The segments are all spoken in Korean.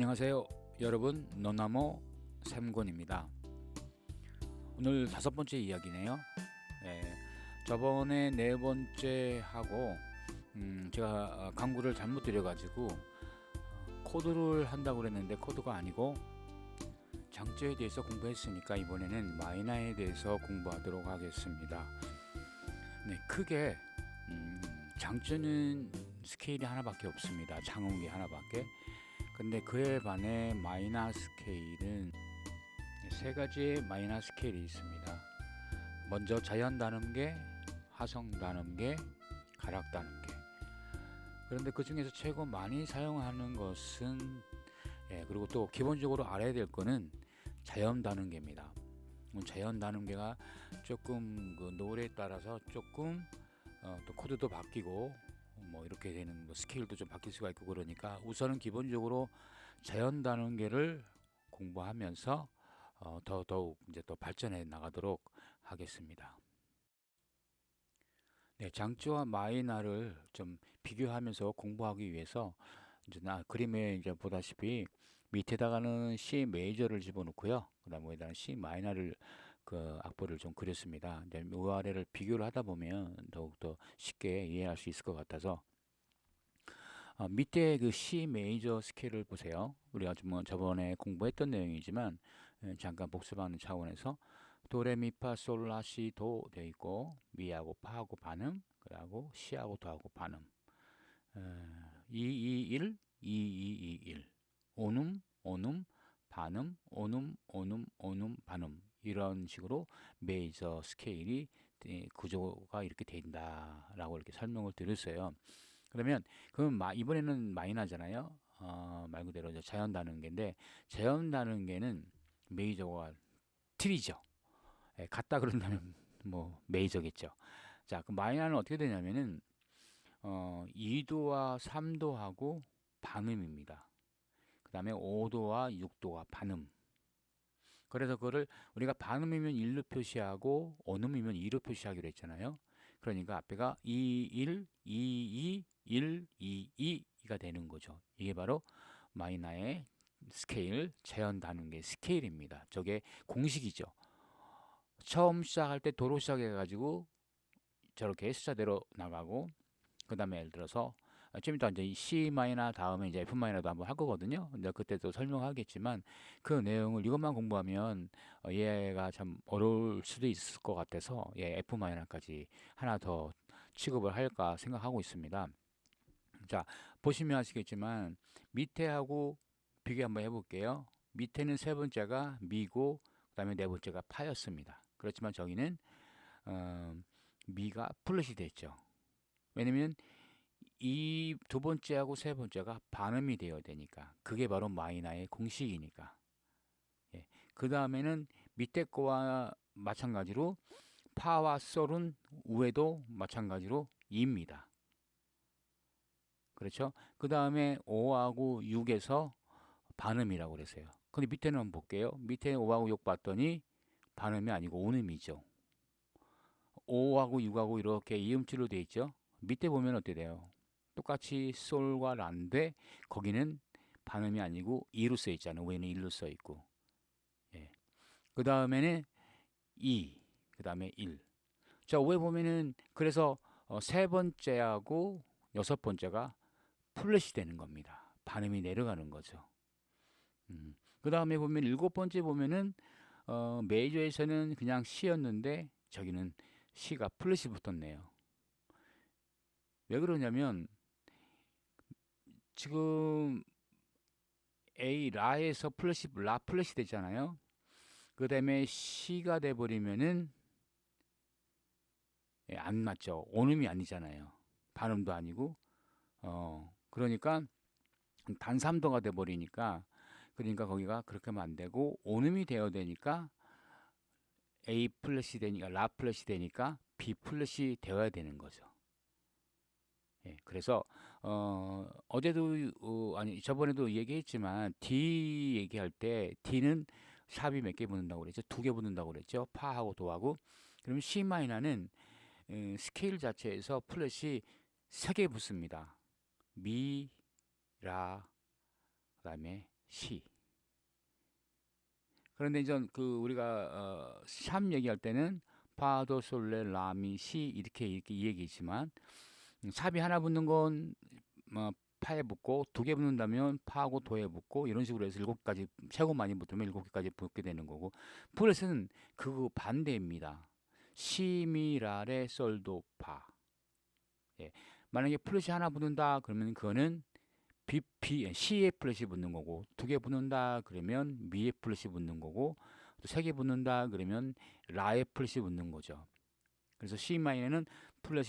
안녕하세요. 여러분 너나모 샘곤입니다. 오늘 다섯 번째 이야기네요. 예, 저번에 네 번째 하고 음, 제가 강구를 잘못 드려가지고 어, 코드를 한다고 그랬는데 코드가 아니고 장조에 대해서 공부했으니까 이번에는 마이너에 대해서 공부하도록 하겠습니다. 네, 크게 음, 장조는 스케일이 하나밖에 없습니다. 장음기 하나밖에 근데 그에 반해 마이너 스케일은 세 가지의 마이너 스케일이 있습니다. 먼저 자연 단음계, 화성 단음계, 가락 단음계. 그런데 그 중에서 최고 많이 사용하는 것은 예, 그리고 또 기본적으로 알아야 될 거는 자연 단음계입니다. 자연 단음계가 조금 그 노래에 따라서 조금 어, 또 코드도 바뀌고 뭐 이렇게 되는 뭐 스케일도 좀 바뀔 수가 있고 그러니까 우선은 기본적으로 자연 단원계를 공부하면서 어, 더 더욱 이제 또 발전해 나가도록 하겠습니다. 네, 장조와 마이너를 좀 비교하면서 공부하기 위해서 이제 나 그림에 이제 보다시피 밑에다가는 C 메이저를 집어넣고요. 그다음에 에다가 C 마이너를 그 악보를 좀 그렸습니다. 이제 위아래를 비교를 하다 보면 더욱더 쉽게 이해할 수 있을 것 같아서 어, 밑에 그 C 메이저 스케일을 보세요. 우리가 좀 저번에 공부했던 내용이지만 예, 잠깐 복습하는 차원에서 도레미파 솔라시 도 되어 있고 미하고 파하고 반음 그리고 시하고 도하고 반음 어, 221 2221 오눔 오눔 반음 오눔 오눔 오눔 반음 이런 식으로 메이저 스케일이 구조가 이렇게 된다라고 이렇게 설명을 드렸어요. 그러면 그럼 이번에는 마이너잖아요. 어, 말 그대로 자연 단음계인데 자연 단음계는 메이저가 틀이죠. 예, 같다 그런다면 뭐 메이저겠죠. 자, 그 마이너는 어떻게 되냐면은 어, 2도와 3도하고 반음입니다. 그 다음에 5도와 6도가 반음. 그래서 그거를 우리가 반음이면 1로 표시하고 언음이면 2로 표시하기로 했잖아요. 그러니까 앞에가 2, 1, 2, 2, 1, 2, 2가 되는 거죠. 이게 바로 마이너의 스케일, 재현 단음계 스케일입니다. 저게 공식이죠. 처음 시작할 때 도로 시작해가지고 저렇게 숫자대로 나가고 그 다음에 예를 들어서 좀 이따 이제 C 마이너 다음에 이제 F 마이너도 한번 할 거거든요. 근데 그때도 설명하겠지만 그 내용을 이것만 공부하면 어, 얘가 참 어려울 수도 있을 것 같아서 예, F 마이너까지 하나 더 취급을 할까 생각하고 있습니다. 자, 보시면 아시겠지만 밑에 하고 비교 한번 해볼게요. 밑에는 세 번째가 미고 그다음에 네 번째가 파였습니다. 그렇지만 저기는 어, 미가 플러시 됐죠. 왜냐면 이 두 번째하고 세 번째가 반음이 되어야 되니까 그게 바로 마이너의 공식이니까 예. 그 다음에는 밑에 거와 마찬가지로 파와 솔은 우에도 마찬가지로 2입니다. 그렇죠? 그 다음에 5하고 6에서 반음이라고 그랬어요. 근데 밑에는 한번 볼게요. 밑에 5하고 6 봤더니 반음이 아니고 온음이죠. 5하고 6하고 이렇게 이음줄로 되어 있죠. 밑에 보면 어떻게 돼요? 똑같이 솔과 라인데 거기는 반음이 아니고 2로 써 있잖아요. 왜는 1로 써 있고. 예. 그 다음에는 2, 그 다음에 1. 자, 왜 보면은 그래서 어, 세 번째하고 여섯 번째가 플랫이 되는 겁니다. 반음이 내려가는 거죠. 음. 그 다음에 보면 일곱 번째 보면은 어, 메이저에서는 그냥 C였는데 저기는 C가 플랫이 붙었네요. 왜 그러냐면 지금 A 라에서 플래시 라 플래시 되잖아요. 그 다음에 C가 돼 버리면은 예, 안 맞죠. 온음이 아니잖아요. 반음도 아니고 어 그러니까 단삼도가 돼 버리니까 그러니까 거기가 그렇게 하면 안 되고 온음이 되어야 되니까 A 플래시 되니까 라 플래시 되니까 B 플래시 되어야 되는 거죠. 예, 그래서 어, 어제도 어, 아니 저번에도 얘기했지만 D 얘기할 때 D는 샵이 몇 개 붙는다고 그랬죠? 두 개 붙는다고 그랬죠? 파하고 도하고. 그러면 C 마이너는 음, 스케일 자체에서 플랫이 세 개 붙습니다. 미, 라, 그다음에 시. 그런데 이제 그 우리가 어, 샵 얘기할 때는 파도 솔레 라미 시 이렇게 이렇게 이 얘기지만 음, 샵이 하나 붙는 건 뭐, 파에 붙고 두 개 붙는다면 파하고 도에 붙고 이런 식으로 해서 일곱 가지 최고 많이 붙으면 일곱 개까지 붙게 되는 거고 플랫은 그 반대입니다. 시미라레 솔도 파. 예. 만약에 플랫이 하나 붙는다 그러면 그거는 비, 비, 시에 플랫이 붙는 거고 두 개 붙는다 그러면 미에 플랫이 붙는 거고 또 세 개 붙는다 그러면 라에 플랫이 붙는 거죠. 그래서 C 마이너는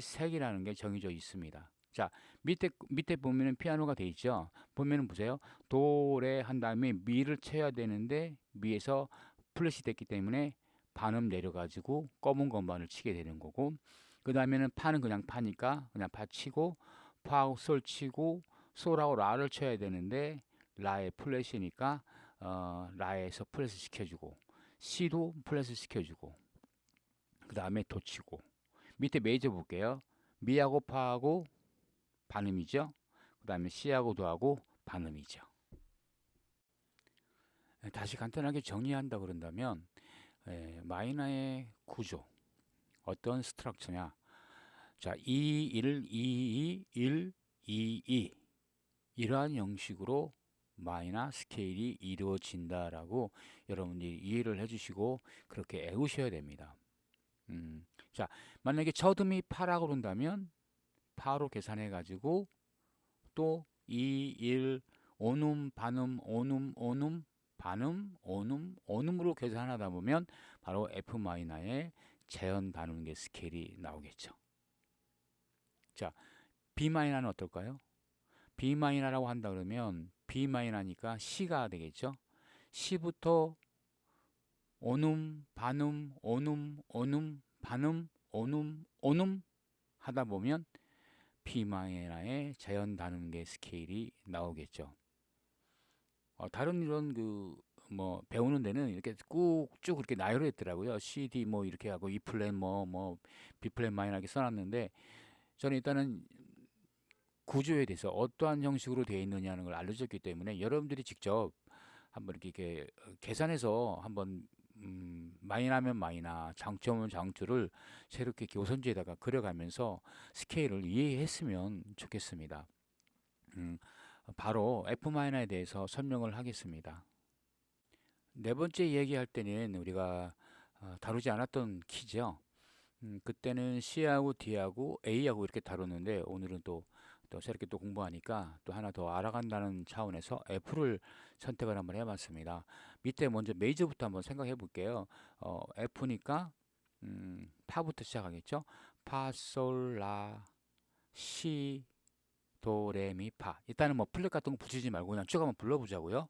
세 개라는 게 정해져 있습니다. 자 밑에 밑에 보면은 피아노가 돼 있죠. 보면은 보세요. 도레 한 다음에 미를 쳐야 되는데 미에서 플랫이 됐기 때문에 반음 내려가지고 검은 건반을 치게 되는 거고 그 다음에는 파는 그냥 파니까 그냥 파 치고 파하고 솔 치고 솔하고 라를 쳐야 되는데 라의 플랫이니까 어, 라에서 플랫을 시켜주고 C도 플랫을 시켜주고 그 다음에 도 치고 밑에 메이저 볼게요. 미하고 파하고 반음이죠. 그 다음에 C하고 도하고 반음이죠. 예, 다시 간단하게 정리한다 그런다면 에, 마이너의 구조 어떤 스트럭처냐 자 2, 1, 2, 2, 1, 2, 2 이러한 형식으로 마이너 스케일이 이루어진다라고 여러분들이 이해를 해주시고 그렇게 애우셔야 됩니다. 음, 자 만약에 저음이 파라고 그런다면 파로 계산해 가지고 또 2, 1, 오눔, 반음, 오눔, 오눔, 반음, 오눔, 오눔으로 계산하다 보면 바로 F 마이너의 재현 단음계 스케일이 나오겠죠. 자, B 마이너는 어떨까요? B 마이너라고 한다 그러면 B 마이너니까 C가 되겠죠. C부터 오눔, 반음, 오눔, 오눔, 반음, 오눔, 오눔 하다 보면 마이너의 자연 단음계 스케일이 나오겠죠. 어, 다른 이런 그 뭐 배우는 데는 이렇게 꾹쭉 그렇게 나열했더라고요. CD 뭐 이렇게 하고 E 플랫 뭐뭐 B 플랫 마이너 이렇게 써놨는데 저는 일단은 구조에 대해서 어떠한 형식으로 되어 있느냐는 걸 알려줬기 때문에 여러분들이 직접 한번 이렇게, 이렇게 계산해서 한번 음, 마이너면 마이너, 장점은 장추를 새롭게 교선지에다가 그려가면서 스케일을 이해했으면 좋겠습니다. 음, 바로 F 마이너에 대해서 설명을 하겠습니다. 네 번째 얘기할 때는 우리가 어, 다루지 않았던 키죠. 음, 그때는 C하고 D하고 A하고 이렇게 다뤘는데 오늘은 또, 또 새롭게 또 공부하니까 또 하나 더 알아간다는 차원에서 F를 선택을 한번 해봤습니다. 밑에 먼저 메이저부터 한번 생각해 볼게요. 어, F니까 음, 파부터 시작하겠죠. 파, 솔, 라, 시, 도, 레, 미, 파. 일단은 뭐 플랫 같은 거 붙이지 말고 그냥 쭉 한번 불러보자고요.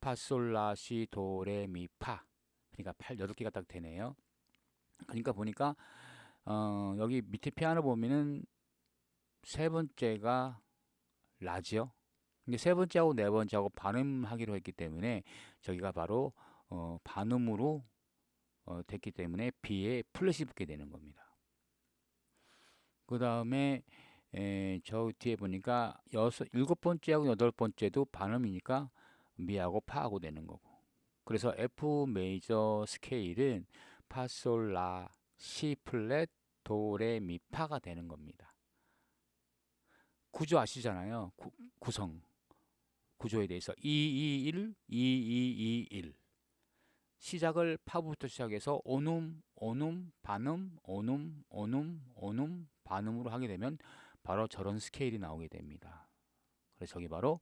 파, 솔, 라, 시, 도, 레, 미, 파. 그러니까 8, 8개가 딱 되네요. 그러니까 보니까 어, 여기 밑에 피아노 보면은 세 번째가 라지요. 근데 세 번째하고 네 번째하고 반음하기로 했기 때문에 저기가 바로 어, 반음으로 어, 됐기 때문에 B에 플랫이 붙게 되는 겁니다. 그 다음에 저 뒤에 보니까 여섯, 일곱 번째하고 여덟 번째도 반음이니까 미하고 파하고 되는 거고. 그래서 F 메이저 스케일은 파솔 라 시 플랫 도레 미 파가 되는 겁니다. 구조 아시잖아요. 구, 구성 구조에 대해서 2 2 1 2 2 2 1 시작을 파부터 시작해서 오눔 오눔 반음 오눔 오눔 오눔 반음으로 하게 되면 바로 저런 스케일이 나오게 됩니다. 그래서 저기 바로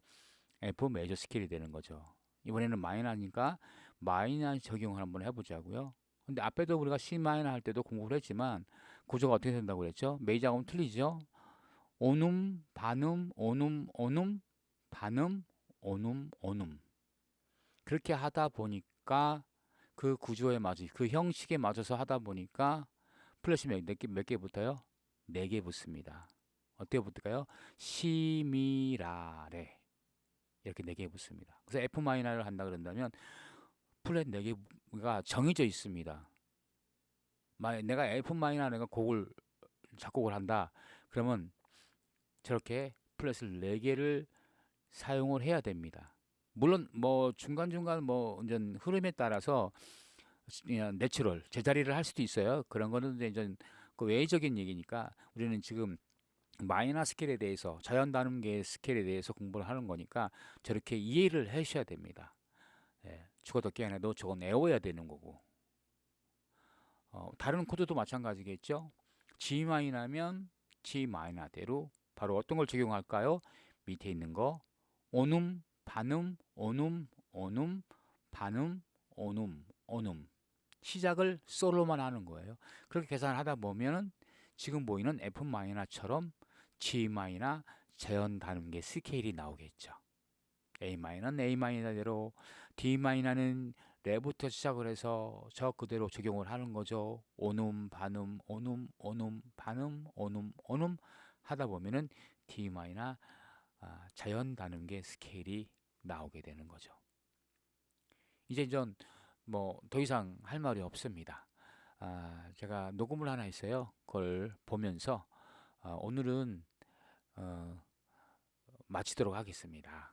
F 메이저 스케일이 되는 거죠. 이번에는 마이너니까 마이너 적용을 한번 해보자고요. 근데 앞에도 우리가 C 마이너 할 때도 공부를 했지만 구조가 어떻게 된다고 그랬죠? 메이저하고는 틀리죠? 오눔, 반음, 오눔, 오눔, 반음, 오눔, 오눔. 그렇게 하다 보니까 그 구조에 맞은 그 형식에 맞춰서 하다 보니까 플래시 몇 개, 몇 개 붙어요? 네 개 붙습니다. 어떻게 붙을까요? 시미라레 이렇게 네 개 붙습니다. 그래서 F 마이너를 한다 그런다면 플랫 네 개가 정해져 있습니다. 내가 F 마이너 내가 곡을 작곡을 한다. 그러면 저렇게 플랫을 네 개를 사용을 해야 됩니다. 물론 뭐 중간중간 뭐 완전 흐름에 따라서 그냥 내추럴 제자리를 할 수도 있어요. 그런 거는 이제 그 외적인 얘기니까 우리는 지금 마이너 스케일에 대해서 자연 단음계 스케일에 대해서 공부를 하는 거니까 저렇게 이해를 하셔야 됩니다. 예, 죽어도 깨어나도 저건 외워야 되는 거고. 어, 다른 코드도 마찬가지겠죠. G 마이너면 G 마이너대로 바로 어떤 걸 적용할까요? 밑에 있는 거 온음, 반음, 온음, 온음, 반음, 온음, 온음. 시작을 솔로만 하는 거예요. 그렇게 계산하다 보면은 지금 보이는 F 마이너처럼 G 마이너 재현 단음계 스케일이 나오겠죠. A 마이너는 A 마이너대로 D 마이너는 레부터 시작을 해서 저 그대로 적용을 하는 거죠. 온음, 반음, 온음, 온음, 반음, 온음, 온음 하다 보면은 D 마이너 아, 자연 단음계 스케일이 나오게 되는 거죠. 이제 전 뭐 더 이상 할 말이 없습니다. 아, 제가 녹음을 하나 했어요. 그걸 보면서 아, 오늘은 어, 마치도록 하겠습니다.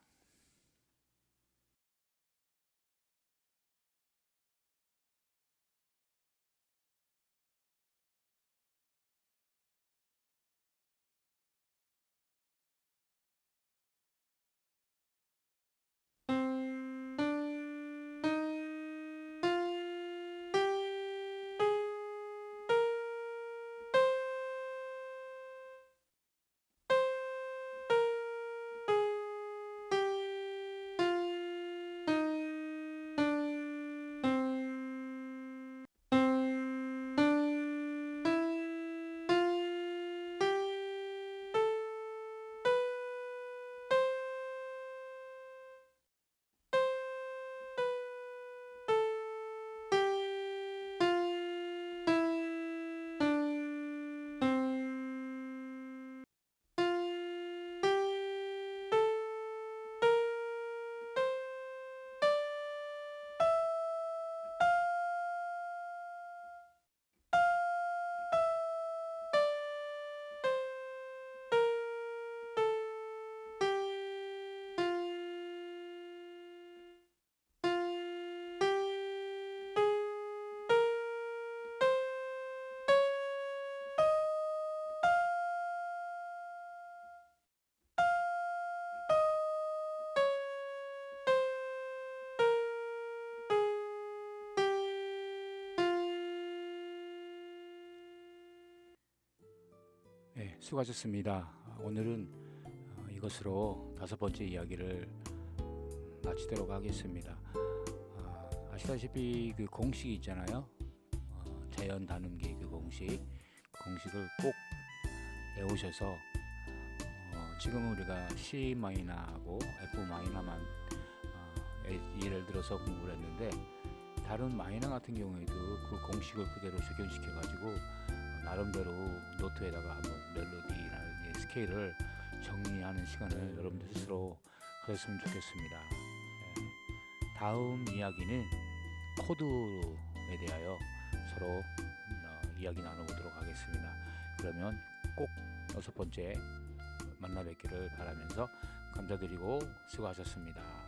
네, 수고하셨습니다. 아, 오늘은 어, 이것으로 다섯 번째 이야기를 음, 마치도록 하겠습니다. 아, 아시다시피 그 공식이 있잖아요. 어, 자연 단음계 그 공식 공식을 꼭 외우셔서 어, 지금 우리가 C 마이너하고 F 마이너만 어, 예- 예를 들어서 공부를 했는데 다른 마이너 같은 경우에도 그 공식을 그대로 적용시켜 가지고 나름대로 노트에다가 한번 멜로디나 스케일을 정리하는 시간을 여러분들 스스로 가졌으면 좋겠습니다. 예. 다음 이야기는 코드에 대하여 서로 어, 이야기 나눠보도록 하겠습니다. 그러면 꼭 여섯 번째 만나 뵙기를 바라면서 감사드리고 수고하셨습니다.